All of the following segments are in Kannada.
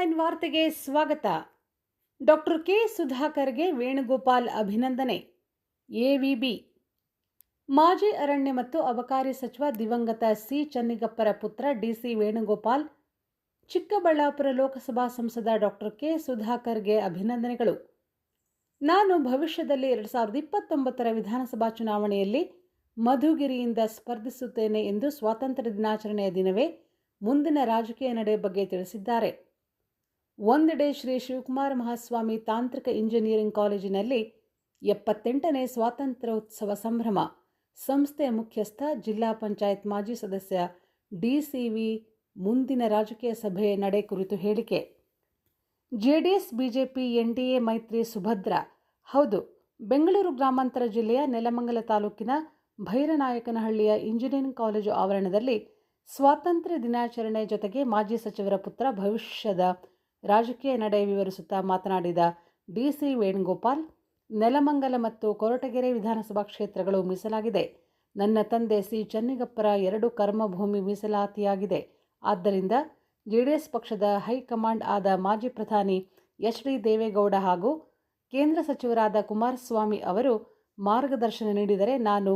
ನೈನ್ ವಾರ್ತೆಗೆ ಸ್ವಾಗತ. Doctor K. ಸುಧಾಕರ್ಗೆ ವೇಣುಗೋಪಾಲ್ ಅಭಿನಂದನೆ. ಎವಿಬಿ ಮಾಜಿ ಅರಣ್ಯ ಮತ್ತು ಅಬಕಾರಿ ಸಚಿವ ದಿವಂಗತ ಸಿ. ಚನ್ನಿಗಪ್ಪರ ಪುತ್ರ ಡಿಸಿ ವೇಣುಗೋಪಾಲ್, ಚಿಕ್ಕಬಳ್ಳಾಪುರ ಲೋಕಸಭಾ ಸಂಸದ ಡಾಕ್ಟರ್ ಕೆ. ಸುಧಾಕರ್ಗೆ ಅಭಿನಂದನೆಗಳು. ನಾನು ಭವಿಷ್ಯದಲ್ಲಿ ಎರಡು ಸಾವಿರದ ಇಪ್ಪತ್ತೊಂಬತ್ತರ ವಿಧಾನಸಭಾ ಚುನಾವಣೆಯಲ್ಲಿ ಮಧುಗಿರಿಯಿಂದ ಸ್ಪರ್ಧಿಸುತ್ತೇನೆ ಎಂದು ಸ್ವಾತಂತ್ರ್ಯ ದಿನಾಚರಣೆಯ ದಿನವೇ ಮುಂದಿನ ರಾಜಕೀಯ ನಡೆ ಬಗ್ಗೆ ತಿಳಿಸಿದ್ದಾರೆ. ಒಂದೆಡೆ ಶ್ರೀ ಶಿವಕುಮಾರ ಮಹಾಸ್ವಾಮಿ ತಾಂತ್ರಿಕ ಇಂಜಿನಿಯರಿಂಗ್ ಕಾಲೇಜಿನಲ್ಲಿ ಎಪ್ಪತ್ತೆಂಟನೇ ಸ್ವಾತಂತ್ರ್ಯೋತ್ಸವ ಸಂಭ್ರಮ. ಸಂಸ್ಥೆಯ ಮುಖ್ಯಸ್ಥ, ಜಿಲ್ಲಾ ಪಂಚಾಯತ್ ಮಾಜಿ ಸದಸ್ಯ, ಡಿಸಿವಿ ಮುಂದಿನ ರಾಜಕೀಯ ಸಭೆ ನಡೆ ಕುರಿತು ಹೇಳಿಕೆ. ಜೆಡಿಎಸ್, ಬಿಜೆಪಿ ಎ ಮೈತ್ರಿ, ಸುಭದ್ರ. ಹೌದು, ಬೆಂಗಳೂರು ಗ್ರಾಮಾಂತರ ಜಿಲ್ಲೆಯ ನೆಲಮಂಗಲ ತಾಲೂಕಿನ ಭೈರನಾಯಕನಹಳ್ಳಿಯ ಇಂಜಿನಿಯರಿಂಗ್ ಕಾಲೇಜು ಆವರಣದಲ್ಲಿ ಸ್ವಾತಂತ್ರ್ಯ ದಿನಾಚರಣೆ ಜೊತೆಗೆ ಮಾಜಿ ಸಚಿವರ ಪುತ್ರ ಭವಿಷ್ಯದ ರಾಜಕೀಯ ನಡೆ ವಿವರಿಸುತ್ತಾ ಮಾತನಾಡಿದ ಡಿಸಿ ವೇಣುಗೋಪಾಲ್, ನೆಲಮಂಗಲ ಮತ್ತು ಕೊರಟಗೆರೆ ವಿಧಾನಸಭಾ ಕ್ಷೇತ್ರಗಳು ಮೀಸಲಾಗಿದೆ. ನನ್ನ ತಂದೆ ಸಿ. ಚನ್ನಿಗಪ್ಪರ ಎರಡು ಕರ್ಮಭೂಮಿ ಮೀಸಲಾತಿಯಾಗಿದೆ. ಆದ್ದರಿಂದ ಜೆಡಿಎಸ್ ಪಕ್ಷದ ಹೈಕಮಾಂಡ್ ಆದ ಮಾಜಿ ಪ್ರಧಾನಿ ಎಚ್ ಡಿ ದೇವೇಗೌಡ ಹಾಗೂ ಕೇಂದ್ರ ಸಚಿವರಾದ ಕುಮಾರಸ್ವಾಮಿ ಅವರು ಮಾರ್ಗದರ್ಶನ ನೀಡಿದರೆ ನಾನು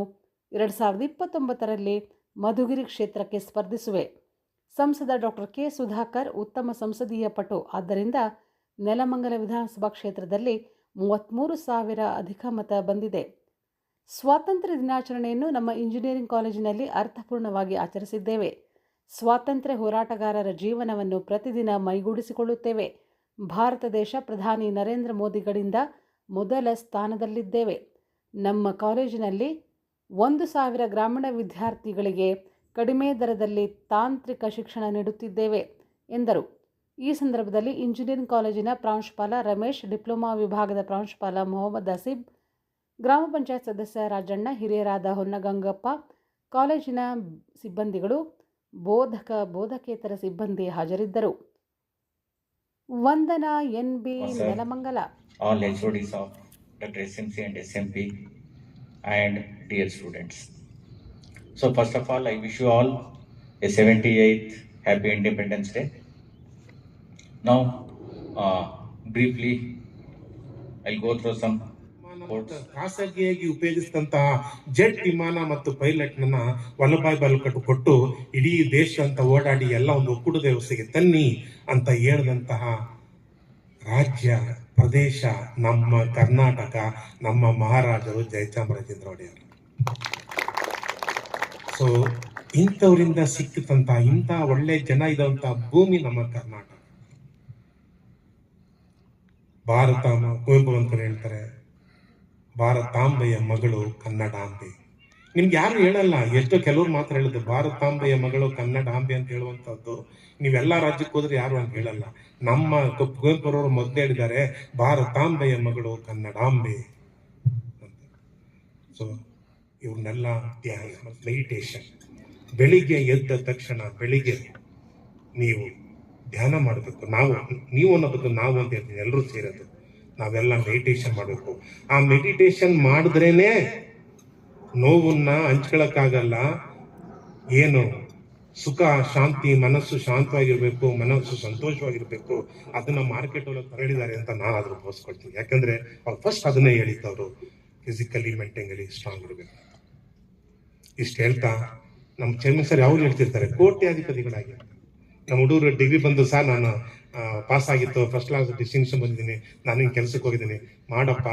ಎರಡು ಸಾವಿರದ ಇಪ್ಪತ್ತೊಂಬತ್ತರಲ್ಲಿ ಮಧುಗಿರಿ ಕ್ಷೇತ್ರಕ್ಕೆ ಸ್ಪರ್ಧಿಸುವೆ. ಸಂಸದ ಡಾಕ್ಟರ್ ಕೆ ಸುಧಾಕರ್ ಉತ್ತಮ ಸಂಸದೀಯ ಪಟು. ಆದ್ದರಿಂದ ನೆಲಮಂಗಲ ವಿಧಾನಸಭಾ ಕ್ಷೇತ್ರದಲ್ಲಿ ಮೂವತ್ತ್ಮೂರು ಸಾವಿರ ಅಧಿಕ ಮತ ಬಂದಿದೆ. ಸ್ವಾತಂತ್ರ್ಯ ದಿನಾಚರಣೆಯನ್ನು ನಮ್ಮ ಇಂಜಿನಿಯರಿಂಗ್ ಕಾಲೇಜಿನಲ್ಲಿ ಅರ್ಥಪೂರ್ಣವಾಗಿ ಆಚರಿಸಿದ್ದೇವೆ. ಸ್ವಾತಂತ್ರ್ಯ ಹೋರಾಟಗಾರರ ಜೀವನವನ್ನು ಪ್ರತಿದಿನ ಮೈಗೂಡಿಸಿಕೊಳ್ಳುತ್ತೇವೆ. ಭಾರತ ದೇಶ ಪ್ರಧಾನಿ ನರೇಂದ್ರ ಮೋದಿಗಳಿಂದ ಮೊದಲ ಸ್ಥಾನದಲ್ಲಿದ್ದೇವೆ. ನಮ್ಮ ಕಾಲೇಜಿನಲ್ಲಿ ಒಂದು ಸಾವಿರ ಗ್ರಾಮೀಣ ವಿದ್ಯಾರ್ಥಿಗಳಿಗೆ ಕಡಿಮೆ ದರದಲ್ಲಿ ತಾಂತ್ರಿಕ ಶಿಕ್ಷಣ ನೀಡುತ್ತಿದ್ದೇವೆ ಎಂದರು ಈ ಸಂದರ್ಭದಲ್ಲಿ ಇಂಜಿನಿಯರಿಂಗ್ ಕಾಲೇಜಿನ ಪ್ರಾಂಶುಪಾಲ ರಮೇಶ್ ಡಿಪ್ಲೊಮಾ ವಿಭಾಗದ ಪ್ರಾಂಶುಪಾಲ ಮೊಹಮ್ಮದ್ ಅಸೀಬ್ ಗ್ರಾಮ ಪಂಚಾಯತ್ ಸದಸ್ಯ ರಾಜಣ್ಣ ಹಿರಿಯರಾದ ಹೊನ್ನಗಂಗಪ್ಪ ಕಾಲೇಜಿನ ಸಿಬ್ಬಂದಿಗಳು ಬೋಧಕ ಬೋಧಕೇತರ ಸಿಬ್ಬಂದಿ ಹಾಜರಿದ್ದರು Vandana N B. Nelamangala S M C and S M P and dear students. So first of all, I wish you all a 78th Happy Independence Day. Now, uh, briefly, I'll go through some. ಖಾಸಗಿಯಾಗಿ ಉಪಯೋಗಿಸಿದಂತಹ ಜೆಟ್ ವಿಮಾನ ಮತ್ತು ಪೈಲಟ್ ನನ್ನ ವಲ್ಲಭಾಯ್ ಬಲ್ಕಟ್ ಕೊಟ್ಟು ಇಡೀ ದೇಶ ಅಂತ ಓಡಾಡಿ ಎಲ್ಲ ಒಂದು ಒಕ್ಕೂಟ ವ್ಯವಸ್ಥೆಗೆ ತನ್ನಿ ಅಂತ ಹೇಳಿದಂತಹ ರಾಜ್ಯ ಪ್ರದೇಶ ನಮ್ಮ ಕರ್ನಾಟಕ ನಮ್ಮ ಮಹಾರಾಜರು ಜಯಚಾಮರಾಜೇಂದ್ರ ಒಡೆಯರು ಸೊ ಇಂಥವರಿಂದ ಸಿಕ್ಕಿತಂತ ಇಂಥ ಒಳ್ಳೆ ಜನ ಇದಂತ ಭೂಮಿ ನಮ್ಮ ಕರ್ನಾಟಕ. ಭಾರತ ಕುವೆಂಪು ಹೇಳ್ತಾರೆ, ಭಾರತಾಂಬೆಯ ಮಗಳು ಕನ್ನಡಾಂಬೆ. ನಿಮ್ಗೆ ಯಾರು ಹೇಳಲ್ಲ, ಎಷ್ಟೋ ಕೆಲವ್ರು ಮಾತ್ರ ಹೇಳುದು, ಭಾರತಾಂಬೆಯ ಮಗಳು ಕನ್ನಡಾಂಬೆ ಅಂತ ಹೇಳುವಂತದ್ದು. ನೀವೆಲ್ಲ ರಾಜ್ಯಕ್ಕೆ ಹೋದ್ರೆ ಯಾರು ಅಂತ ಹೇಳಲ್ಲ. ನಮ್ಮ ಕುವೆಂಪುರವರು ಮೊದಲು ಹೇಳಿದ್ದಾರೆ, ಭಾರತಾಂಬೆಯ ಮಗಳು ಕನ್ನಡಾಂಬೆ ಸೊ ಇವ್ರನ್ನೆಲ್ಲ ಧ್ಯಾನ ಮೆಡಿಟೇಷನ್ ಬೆಳಿಗ್ಗೆ ಎದ್ದ ತಕ್ಷಣ ಬೆಳಿಗ್ಗೆ ನೀವು ಧ್ಯಾನ ಮಾಡಬೇಕು. ನಾವು, ನೀವು ಅನ್ನೋದಕ್ಕೆ ನಾವು ಅಂತ ಹೇಳ್ತೀನಿ ಎಲ್ಲರೂ ಸೇರೋದು. ನಾವೆಲ್ಲ ಮೆಡಿಟೇಷನ್ ಮಾಡಬೇಕು. ಆ ಮೆಡಿಟೇಷನ್ ಮಾಡಿದ್ರೇನೆ ನೋವನ್ನ ಹಂಚ್ಕೊಳಕ್ಕಾಗಲ್ಲ. ಏನು? ಸುಖ, ಶಾಂತಿ, ಮನಸ್ಸು ಶಾಂತವಾಗಿರ್ಬೇಕು, ಮನಸ್ಸು ಸಂತೋಷವಾಗಿರ್ಬೇಕು. ಅದನ್ನ ಮಾರ್ಕೆಟ್ ಒಳಗೆ ತರಳಿದ್ದಾರೆ ಅಂತ ನಾನು ಅದ್ರ ಬೋಸ್ಕೊಳ್ತೀನಿ ಯಾಕಂದ್ರೆ ಅವ್ರು ಫಸ್ಟ್ ಅದನ್ನೇ ಹೇಳಿದ್ದವರು ಫಿಸಿಕಲಿ ಮೆಂಟಲಿ ಸ್ಟ್ರಾಂಗ್ ಇರಬೇಕು. ಇಷ್ಟು ಹೇಳ್ತಾ ನಮ್ಮ ಚೇರ್ಮನ್ ಸರ್ ಅವ್ರು ಹೇಳ್ತಿರ್ತಾರೆ? ಕೋಟ್ಯಾಧಿಪತಿಗಳಾಗಿ. ನಮ್ಮ ಹುಡುಗರು ಡಿಗ್ರಿ ಬಂದು ಸಹ ನಾನು ಪಾಸ್ ಆಗಿತ್ತು ಫಸ್ಟ್ ಕ್ಲಾಸ್ ಡಿಸ್ಟಿಂಕ್ಷನ್ ಬಂದಿದ್ದೀನಿ, ನಾನು ಹಿಂಗೆ ಕೆಲಸಕ್ಕೆ ಹೋಗಿದ್ದೀನಿ. ಮಾಡಪ್ಪ,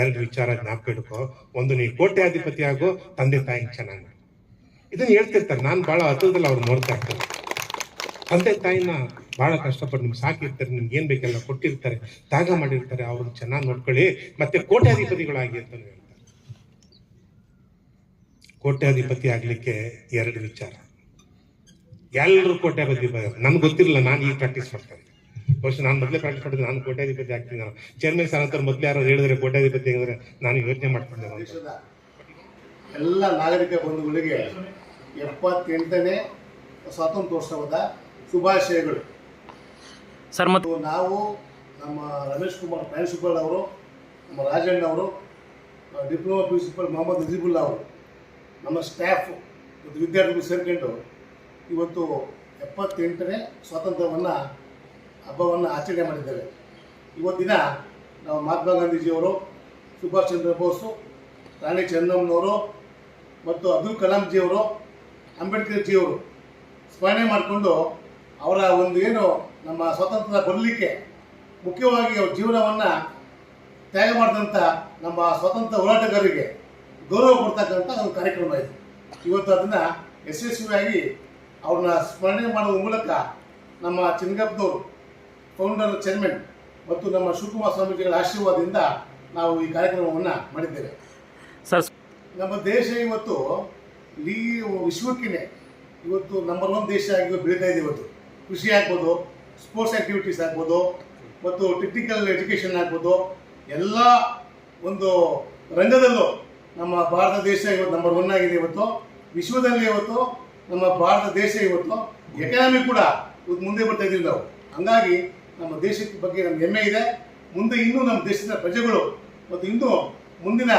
ಎರಡು ವಿಚಾರ ಜ್ಞಾಪಕ ಇಟ್ಕೋ. ಒಂದು, ನೀ ಕೋಟ್ಯಾಧಿಪತಿ ಆಗೋ, ತಂದೆ ತಾಯಿ ಚೆನ್ನಾಗಿ. ಇದನ್ನ ಹೇಳ್ತಿರ್ತಾರೆ. ನಾನು ಬಹಳ ಹತ್ತಿರದಲ್ಲಿ ಅವ್ರು ನೋಡ್ತಾ ಇರ್ತಾರೆ. ತಂದೆ ತಾಯಿನ ಬಹಳ ಕಷ್ಟಪಟ್ಟು ನಿಮ್ಗೆ ಸಾಕಿರ್ತಾರೆ ನಿಮ್ಗೆ ಏನ್ ಬೇಕೆಲ್ಲ ಕೊಟ್ಟಿರ್ತಾರೆ, ತ್ಯಾಗ ಮಾಡಿರ್ತಾರೆ ಅವ್ರನ್ನ ಚೆನ್ನಾಗಿ ನೋಡ್ಕೊಳ್ಳಿ. ಮತ್ತೆ ಕೋಟ್ಯಾಧಿಪತಿಗಳಾಗಿ ಅಂತ ಹೇಳ್ತಾರೆ. ಕೋಟ್ಯಾಧಿಪತಿ ಆಗ್ಲಿಕ್ಕೆ ಎರಡು ವಿಚಾರ. ಎಲ್ಲರೂ ಕೋಟ್ಯಾಧಿಪತಿ ನನ್ಗೆ ಗೊತ್ತಿರಲಿಲ್ಲ ನಾನು ಈಗ ಪ್ರಾಕ್ಟೀಸ್ ಮಾಡ್ತಾರೆ ಬಹುಶಃ ನಾನು ಮೊದಲೇ ಪ್ರಾಕ್ಟೀಸ್ ಮಾಡಿದ್ರೆ ನಾನು ಕೋಟ್ಯಾಧಿಪತಿ ಆಗ್ತೀನಿ ನಾನು. ಚೇರ್ಮನ್ ಸರ್ ಅಂತ ಮೊದಲು ಯಾರು ಹೇಳಿದ್ರೆ ಕೋಟ್ಯಾಧಿಪತಿ ಆಗಿದ್ರೆ ನಾನು ಯೋಚನೆ ಮಾಡ್ಕೊಂಡೆ ಎಲ್ಲ ನಾಗರಿಕ ಬಂಧುಗಳಿಗೆ ಎಪ್ಪತ್ತೆಂಟನೇ ಸ್ವಾತಂತ್ರ್ಯೋತ್ಸವದ ಶುಭಾಶಯಗಳು. ಸರ್ ಮತ್ತು ಮತ್ತು ನಾವು ನಮ್ಮ ರಮೇಶ್ ಕುಮಾರ್ ಪ್ರಿನ್ಸಿಪಲ್ ಅವರು ನಮ್ಮ ರಾಜಣ್ಣ ಅವರು ಡಿಪ್ಲೊಮಾ ಪ್ರಿನ್ಸಿಪಲ್ ಮೊಹಮ್ಮದ್ ನಜೀಬುಲ್ಲಾ ಅವರು. ನಮ್ಮ ಸ್ಟಾಫ್ ಮತ್ತು ವಿದ್ಯಾರ್ಥಿಗಳು ಸೇರ್ಕೊಂಡು ಇವತ್ತು ಎಪ್ಪತ್ತೆಂಟನೇ ಸ್ವಾತಂತ್ರ್ಯವನ್ನು, ಹಬ್ಬವನ್ನು ಆಚರಣೆ ಮಾಡಿದ್ದೇವೆ ಇವತ್ತಿನ ನಾವು ಮಹಾತ್ಮ ಗಾಂಧೀಜಿಯವರು, ಸುಭಾಷ್ ಚಂದ್ರ ಬೋಸು, ರಾಣಿ ಚೆನ್ನಮ್ಮನವರು ಮತ್ತು ಅಬ್ದುಲ್ ಕಲಾಂಜಿಯವರು ಅಂಬೇಡ್ಕರ್ ಜಿಯವರು ಸ್ಮರಣೆ ಮಾಡಿಕೊಂಡು ಅವರ ಒಂದು ಏನು ನಮ್ಮ ಸ್ವಾತಂತ್ರ್ಯ ಬರಲಿಕ್ಕೆ ಮುಖ್ಯವಾಗಿ ಅವ್ರ ಜೀವನವನ್ನು ತ್ಯಾಗ ಮಾಡಿದಂಥ ನಮ್ಮ ಸ್ವಾತಂತ್ರ್ಯ ಹೋರಾಟಗಾರರಿಗೆ ಗೌರವ ಕೊಡ್ತಕ್ಕಂಥ ಒಂದು ಕಾರ್ಯಕ್ರಮ ಇದೆ. ಇವತ್ತು ಅದನ್ನು ಯಶಸ್ವಿಯಾಗಿ ಅವ್ರನ್ನ ಸ್ಮರಣೆ ಮಾಡುವ ಮೂಲಕ ನಮ್ಮ ಚಿನ್ನಗಪ್ಪದವರು ಫೌಂಡರ್ ಚೇರ್ಮನ್ ಮತ್ತು ನಮ್ಮ ಶಿವಕುಮಾರ ಸ್ವಾಮೀಜಿಗಳ ಆಶೀರ್ವಾದದಿಂದ ನಾವು ಈ ಕಾರ್ಯಕ್ರಮವನ್ನು ಮಾಡಿದ್ದೇವೆ. ಸರ್ ನಮ್ಮ ದೇಶ ಇವತ್ತು ಇಡೀ ವಿಶ್ವಕ್ಕೇ ಇವತ್ತು ನಂಬರ್ ಒನ್ ದೇಶ ಆಗಿ ಬೆಳೀತಾ ಇದೆ ಇವತ್ತು. ಕೃಷಿ ಆಗ್ಬೋದು ಸ್ಪೋರ್ಟ್ಸ್ ಆ್ಯಕ್ಟಿವಿಟೀಸ್ ಆಗ್ಬೋದು ಮತ್ತು ಟೆಕ್ನಿಕಲ್ ಎಜುಕೇಷನ್ ಆಗ್ಬೋದು ಎಲ್ಲ ಒಂದು ರಂಗದಲ್ಲೂ ನಮ್ಮ ಭಾರತ ದೇಶ ಇವತ್ತು ನಂಬರ್ ಒನ್ ಆಗಿದೆ ಇವತ್ತು. ವಿಶ್ವದಲ್ಲಿ ಇವತ್ತು ನಮ್ಮ ಭಾರತ ದೇಶ ಇವತ್ತು. ಎಕಾನಮಿ ಕೂಡ ಇವತ್ತು ಮುಂದೆ ಬರ್ತಾ ಇದ್ದೀವಿ ನಾವು. ಹಂಗಾಗಿ ನಮ್ಮ ದೇಶದ ಬಗ್ಗೆ ನಮ್ಗೆ ಹೆಮ್ಮೆ ಇದೆ. ಮುಂದೆ ಇನ್ನೂ ನಮ್ಮ ದೇಶದ ಪ್ರಜೆಗಳು ಮತ್ತು ಇನ್ನೂ ಮುಂದಿನ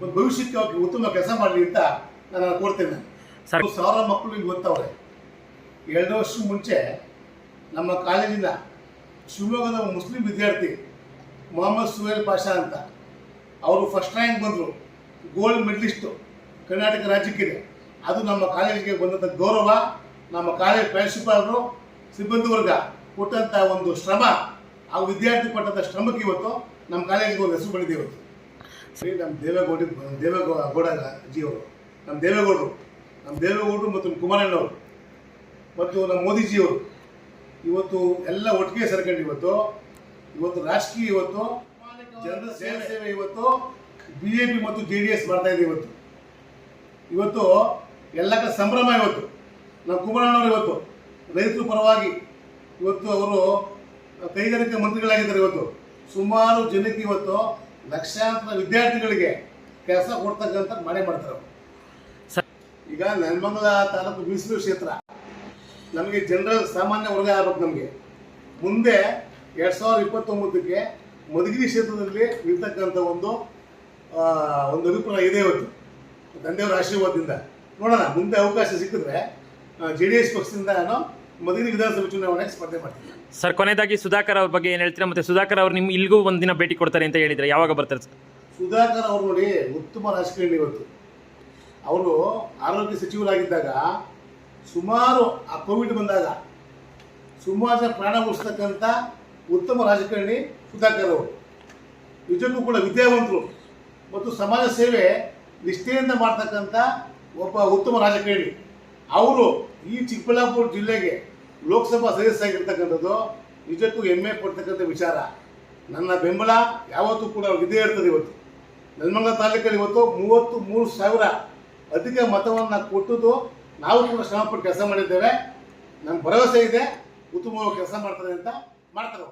ಭವಿಷ್ಯಕ್ಕೆ ಉತ್ತಮ ಕೆಲಸ ಮಾಡಲಿ ಅಂತ ನಾನು ಕೋರ್ತೇನೆ. ಸಾವಿರ ಸಾವಿರ ಮಕ್ಕಳು ಇಲ್ಲಿ ಓದ್ತಾವ್ರೆ. ಎರಡು ವರ್ಷ ಮುಂಚೆ ನಮ್ಮ ಕಾಲೇಜಿನ ಶಿವಮೊಗ್ಗದ ಮುಸ್ಲಿಂ ವಿದ್ಯಾರ್ಥಿ ಮೊಹಮ್ಮದ್ ಸುಹೇಲ್ ಪಾಷಾ ಅಂತ. ಅವರು ಫಸ್ಟ್ ರ್ಯಾಂಕ್ ಬಂದರು. ಗೋಲ್ಡ್ ಮೆಡಲಿಸ್ಟು ಕರ್ನಾಟಕ ರಾಜ್ಯಕ್ಕಿದೆ. ಅದು ನಮ್ಮ ಕಾಲೇಜಿಗೆ ಬಂದಂಥ ಗೌರವ, ನಮ್ಮ ಕಾಲೇಜ್ ಪ್ರಿನ್ಸಿಪಾಲರು ಸಿಬ್ಬಂದಿ ವರ್ಗ ಕೊಟ್ಟಂಥ ಒಂದು ಶ್ರಮ, ಆ ವಿದ್ಯಾರ್ಥಿ ಪಟ್ಟಂಥ ಶ್ರಮಕ್ಕೆ ಇವತ್ತು ನಮ್ಮ ಕಾಲೇಜಿಗೆ ಒಂದು ಹೆಸರು ಬಂದಿದೆ ಇವತ್ತು. ಸರಿ, ನಮ್ಮ ದೇವೇಗೌಡ ದೇವೇಗೌಡ ಜಿಯವರು ನಮ್ಮ ದೇವೇಗೌಡರು ನಮ್ಮ ದೇವೇಗೌಡರು ಮತ್ತು ಕುಮಾರಣ್ಣವರು, ಮತ್ತು ನಮ್ಮ ಮೋದಿಜಿಯವರು ಇವತ್ತು ಎಲ್ಲ ಒಟ್ಟಿಗೆ ಸೇರ್ಕೊಂಡು ಇವತ್ತು ಇವತ್ತು ರಾಜಕೀಯ ಇವತ್ತು, ಜನರ ಸೇವೆ ಇವತ್ತು ಬಿ ಜೆ ಪಿ ಮತ್ತು ಜೆ ಡಿ ಎಸ್ ಬರ್ತಾ ಇದೆ ಇವತ್ತು. ಇವತ್ತು ಎಲ್ಲ ಸಂಭ್ರಮ ಇವತ್ತು. ನಮ್ಮ ಕುಮಾರಣ್ಣವರು ಇವತ್ತು. ರೈತರ ಪರವಾಗಿ ಇವತ್ತು ಅವರು ಕೈಗಾರಿಕಾ ಮಂತ್ರಿಗಳಾಗಿದ್ದಾರೆ ಇವತ್ತು. ಸುಮಾರು ಜನಕ್ಕೆ ಇವತ್ತು ಲಕ್ಷಾಂತರ ವಿದ್ಯಾರ್ಥಿಗಳಿಗೆ ಕೆಲಸ ಕೊಡ್ತಕ್ಕಂಥ ಮನೆ ಮಾಡ್ತಾರೆ ಈಗ ನೆಲಮಂಗಲ ತಾಲೂಕು ಮೀಸಲು ಕ್ಷೇತ್ರ. ನಮಗೆ ಜನರಲ್ ಸಾಮಾನ್ಯ ವರ್ಗ ಆಗ್ಬೇಕು ನಮಗೆ. ಮುಂದೆ ಎರಡು ಸಾವಿರದ ಇಪ್ಪತ್ತೊಂಬತ್ತಕ್ಕೆ ಮಧುಗಿರಿ ಕ್ಷೇತ್ರದಲ್ಲಿ ಇರ್ತಕ್ಕಂಥ ಒಂದು ಒಂದು ಅಭಿಪ್ರಾಯ ಇದೆ ಇವತ್ತು ತಂದೆಯವರ ಆಶೀರ್ವಾದದಿಂದ. ನೋಡೋಣ ಮುಂದೆ ಅವಕಾಶ ಸಿಕ್ಕಿದ್ರೆ ಜೆ ಡಿ ಎಸ್ ಪಕ್ಷದಿಂದ ನಾನು ಮೊದಲಿನ ವಿಧಾನಸಭೆ ಚುನಾವಣೆ ಸ್ಪರ್ಧೆ ಮಾಡ್ತೀನಿ. ಸರ್ ಕೊನೆಯದಾಗಿ ಸುಧಾಕರ್ ಅವ್ರ ಬಗ್ಗೆ ಏನು ಹೇಳ್ತೀರಾ? ಮತ್ತೆ ಸುಧಾಕರ್ ಅವ್ರು ನಿಮ್ಮ ಇಲ್ಲಿಗೂ ಒಂದಿನ ಭೇಟಿ ಕೊಡ್ತಾರೆ ಅಂತ ಹೇಳಿದ್ರೆ ಯಾವಾಗ ಬರ್ತಾರೆ ಸರ್? ಸುಧಾಕರ್ ಅವರು ನೋಡಿ ಉತ್ತಮ ರಾಜಕಾರಣಿ ಇವತ್ತು. ಅವರು ಆರೋಗ್ಯ ಸಚಿವರಾಗಿದ್ದಾಗ ಸುಮಾರು ಆ ಕೋವಿಡ್ ಬಂದಾಗ ಸುಮಾರು ಜನ ಪ್ರಾಣ ಉಳಿಸ್ತಕ್ಕಂಥ ಉತ್ತಮ ರಾಜಕಾರಣಿ ಸುಧಾಕರ್ ಅವರು. ನಿಜಕ್ಕೂ ಕೂಡ ವಿದ್ಯಾವಂತರು. ಮತ್ತು ಸಮಾಜ ಸೇವೆ ನಿಷ್ಠೆಯಿಂದ ಮಾಡ್ತಕ್ಕಂಥ ಒಬ್ಬ ಉತ್ತಮ ರಾಜಕಾರಣಿ. ಅವರು ಈ ಚಿಕ್ಕಬಳ್ಳಾಪುರ ಜಿಲ್ಲೆಗೆ ಲೋಕಸಭಾ ಸದಸ್ಯರಾಗಿರ್ತಕ್ಕಂಥದ್ದು ನಿಜಕ್ಕೂ ಹೆಮ್ಮೆ ಪಡ್ತಕ್ಕಂಥ ವಿಚಾರ. ನನ್ನ ಬೆಂಬಲ ಯಾವತ್ತೂ ಕೂಡ ಇದೇ ಇರ್ತದೆ ಇವತ್ತು. ನೆಲಮಂಗಲ ತಾಲೂಕಲ್ಲಿ ಇವತ್ತು ಮೂವತ್ತು ಮೂರು ಸಾವಿರ ಅಧಿಕ ಮತವನ್ನು ಕೊಟ್ಟದ್ದು ನಾವು ಕೂಡ ಶ್ರಮಪಟ್ಟು ಕೆಲಸ ಮಾಡಿದ್ದೇವೆ. ನಮ್ಮ ಭರವಸೆ ಇದೆ, ಉತ್ತಮವಾಗಿ ಕೆಲಸ ಮಾಡ್ತಾರೆ ಅಂತ ಮಾಡ್ತಾರೆ